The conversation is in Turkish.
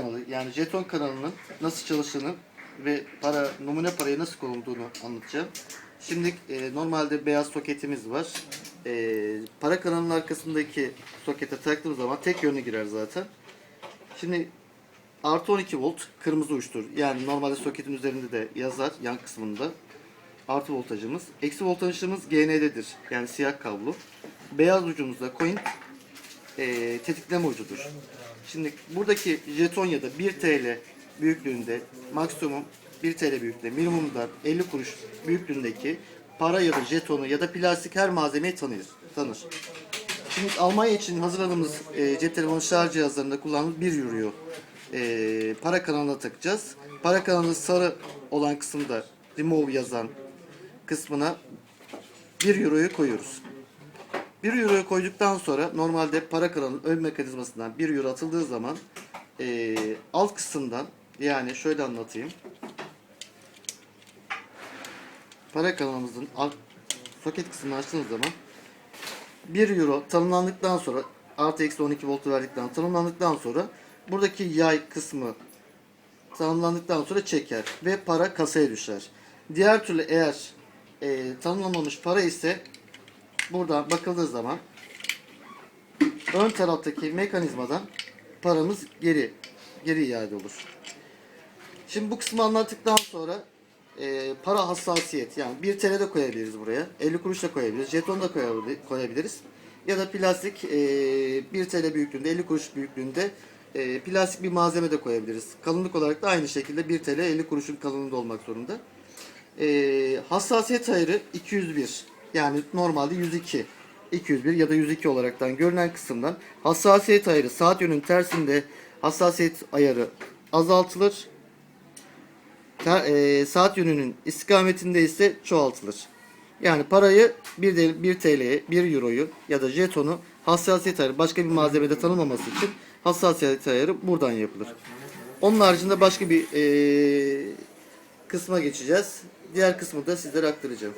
kanalı yani jeton kanalının nasıl çalıştığını ve para numune paraya nasıl konulduğunu anlatacağım. Şimdi e, normalde beyaz soketimiz var. E, para kanalının arkasındaki sokete taktığımız zaman tek yönlü girer zaten. Şimdi artı 12 volt kırmızı uçtur. Yani normalde soketin üzerinde de yazar yan kısmında. Artı voltajımız. Eksi voltajımız GND'dir. Yani siyah kablo. Beyaz ucumuzda coin e, tetikleme ucudur. Şimdi buradaki jeton ya da 1 TL büyüklüğünde maksimum 1 TL büyüklüğünde minimumda 50 kuruş büyüklüğündeki para ya da jetonu ya da plastik her malzemeyi tanır. tanır. Şimdi Almanya için hazırladığımız e, cep telefonu şarj cihazlarında kullandığımız 1 euroyu e, para kanalına takacağız. Para kanalı sarı olan kısımda remove yazan kısmına 1 euroyu koyuyoruz. 1 euroyu koyduktan sonra normalde para kanalının ön mekanizmasından 1 euro atıldığı zaman e, alt kısımdan yani şöyle anlatayım. Para kanalımızın alt soket kısmını açtığınız zaman 1 euro tanımlandıktan sonra artı eksi 12 voltu verdikten tanımlandıktan sonra buradaki yay kısmı tanımlandıktan sonra çeker ve para kasaya düşer. Diğer türlü eğer e, tanımlanmamış para ise buradan bakıldığı zaman ön taraftaki mekanizmadan paramız geri geri iade olur. Şimdi bu kısmı anlattıktan sonra e, para hassasiyet yani 1 TL de koyabiliriz buraya. 50 kuruş da koyabiliriz. Jeton da koyabil- koyabiliriz. Ya da plastik e, 1 TL büyüklüğünde 50 kuruş büyüklüğünde e, plastik bir malzeme de koyabiliriz. Kalınlık olarak da aynı şekilde 1 TL 50 kuruşun kalınlığında olmak zorunda. E, hassasiyet ayarı 201. Yani normalde 102. 201 ya da 102 olaraktan görünen kısımdan hassasiyet ayarı saat yönünün tersinde hassasiyet ayarı azaltılır. Ter- e, saat yönünün istikametinde ise çoğaltılır. Yani parayı 1, de, 1 TL'ye 1 Euro'yu ya da jetonu hassasiyet ayarı başka bir malzemede tanınmaması için hassasiyet ayarı buradan yapılır. Onun haricinde başka bir e, kısma geçeceğiz. Diğer kısmı da sizlere aktaracağım.